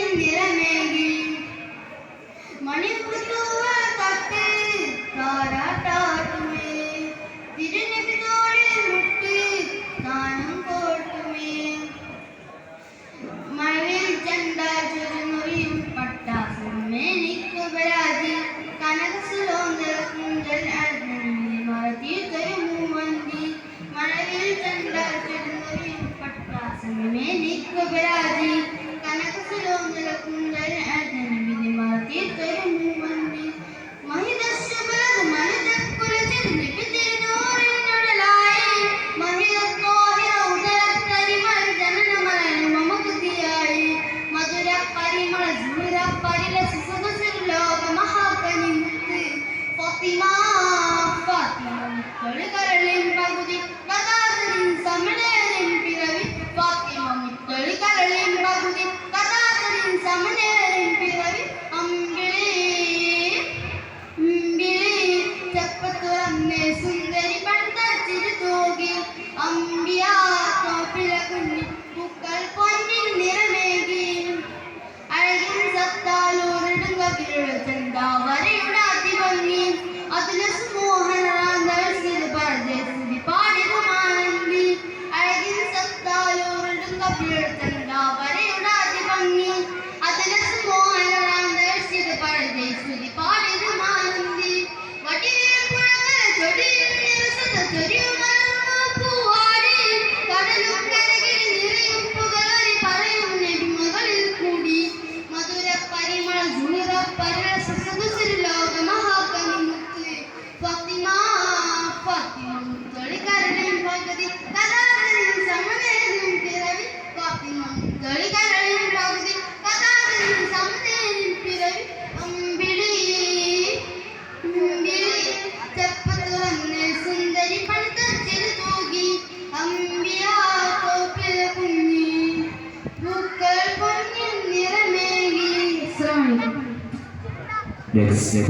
अंबिया Fatima, Fatima, Fatima, Fatima, Fatima, Next, next.